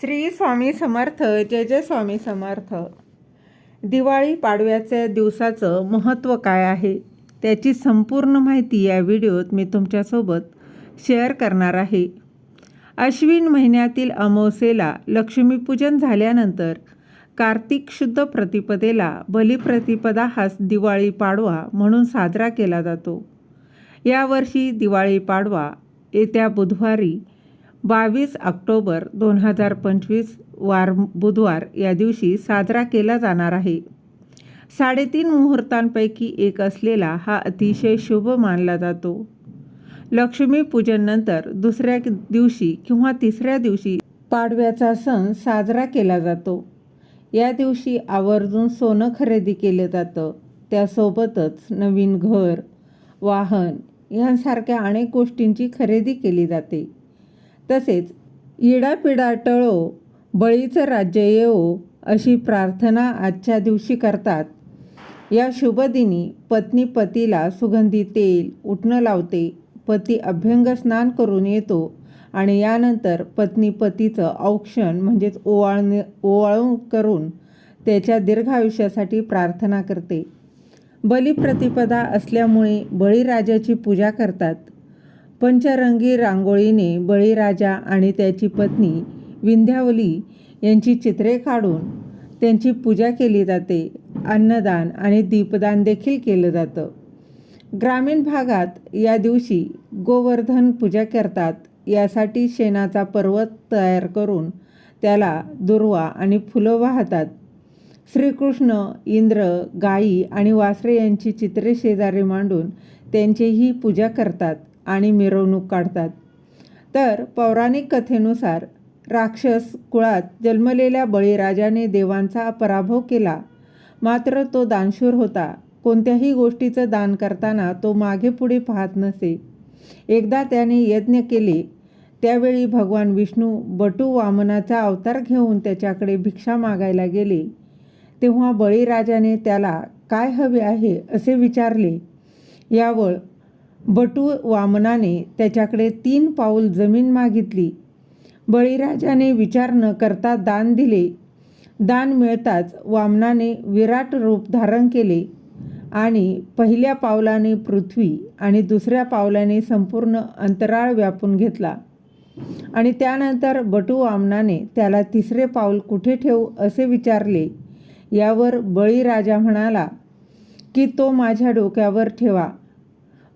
श्री स्वामी समर्थ जय जय स्वामी समर्थ. दिवाळी पाडव्याच्या दिवसाचं महत्त्व काय आहे त्याची संपूर्ण माहिती या व्हिडिओत मी तुमच्यासोबत शेअर करणार आहे. अश्विन महिन्यातील अमावस्येला लक्ष्मीपूजन झाल्यानंतर कार्तिक शुद्ध प्रतिपदेला बलिप्रतिपदा हा दिवाळी पाडवा म्हणून साजरा केला जातो. यावर्षी दिवाळी पाडवा येत्या बुधवारी बावीस ऑक्टोबर दोन हजार पंचवीस वार बुधवार या दिवशी साजरा केला जाणार आहे. साडेतीन मुहूर्तांपैकी एक असलेला हा अतिशय शुभ मानला जातो. लक्ष्मीपूजननंतर दुसऱ्या दिवशी किंवा तिसऱ्या दिवशी पाडव्याचा सण साजरा केला जातो. या दिवशी आवर्जून सोनं खरेदी केलं जातं. त्यासोबतच नवीन घर वाहन यांसारख्या अनेक गोष्टींची खरेदी केली जाते. तसेच इडापिडा टळो बळीचं राज्य येवो अशी प्रार्थना आजच्या दिवशी करतात. या शुभदिनी पत्नी पतीला सुगंधी तेल उठणं लावते पती अभ्यंग स्नान करून येतो आणि यानंतर पत्नी पतीचं औक्षण म्हणजेच ओवाळणे ओवाळून करून त्याच्या दीर्घायुष्यासाठी प्रार्थना करते. बलिप्रतिपदा असल्यामुळे बळीराजाची पूजा करतात. पंचरंगी रांगोळीने बळीराजा आणि त्याची पत्नी विंध्यावली यांची चित्रे काढून त्यांची पूजा केली जाते. अन्नदान आणि दीपदान देखील केलं जातं. ग्रामीण भागात या दिवशी गोवर्धन पूजा करतात. यासाठी शेणाचा पर्वत तयार करून त्याला दुर्वा आणि फुलं वाहतात. श्रीकृष्ण इंद्र गायी आणि वासरे यांची चित्रे शेजारी मांडून त्यांचीही पूजा करतात. आणि मिरवणूक काढतात. तर पौराणिक कथेनुसार राक्षस कुळात जन्मलेल्या बळीराजाने देवांचा पराभव केला. मात्र तो दानशूर होता. कोणत्याही गोष्टीचं दान करताना तो मागे पुढे पाहत नसे. एकदा त्याने यज्ञ केले. त्यावेळी भगवान विष्णू बटू वामनाचा अवतार घेऊन त्याच्याकडे भिक्षा मागायला गेले. तेव्हा बळीराजाने त्याला काय हवे आहे? असे विचारले. यावर बटू वामनाने त्याच्याकडे तीन पाऊल जमीन मागितली. बळीराजाने विचार न करता दान दिले. दान मिळताच वामनाने विराट रूप धारण केले आणि पहिल्या पावलाने पृथ्वी आणि दुसऱ्या पावलाने संपूर्ण अंतराळ व्यापून घेतला. आणि त्यानंतर बटू वामनाने त्याला तिसरे पाऊल कुठे ठेवू असे विचारले. यावर बळीराजा म्हणाला की तो माझ्या डोक्यावर ठेवा.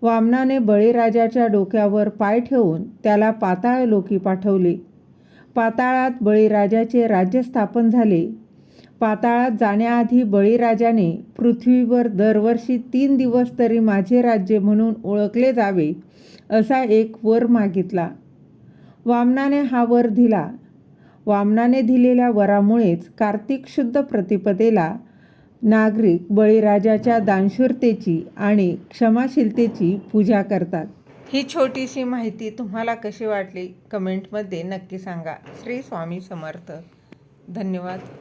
वामनाने बळीराजाच्या डोक्यावर पाय ठेवून त्याला पाताळ लोकी पाठवले. पाताळात बळीराजाचे राज्य स्थापन झाले. पाताळात जाण्याआधी बळीराजाने पृथ्वीवर दरवर्षी तीन दिवस तरी माझे राज्य म्हणून ओळखले जावे असा एक वर मागितला. वामनाने हा वर दिला. वामनाने दिलेल्या वरामुळेच कार्तिक शुद्ध प्रतिपदेला नागरिक बळीराजाच्या दानशूरतेची आणि क्षमाशीलतेची पूजा करतात. ही छोटीशी माहिती तुम्हाला कशी वाटली? कमेंटमध्ये नक्की सांगा. श्री स्वामी समर्थ. धन्यवाद.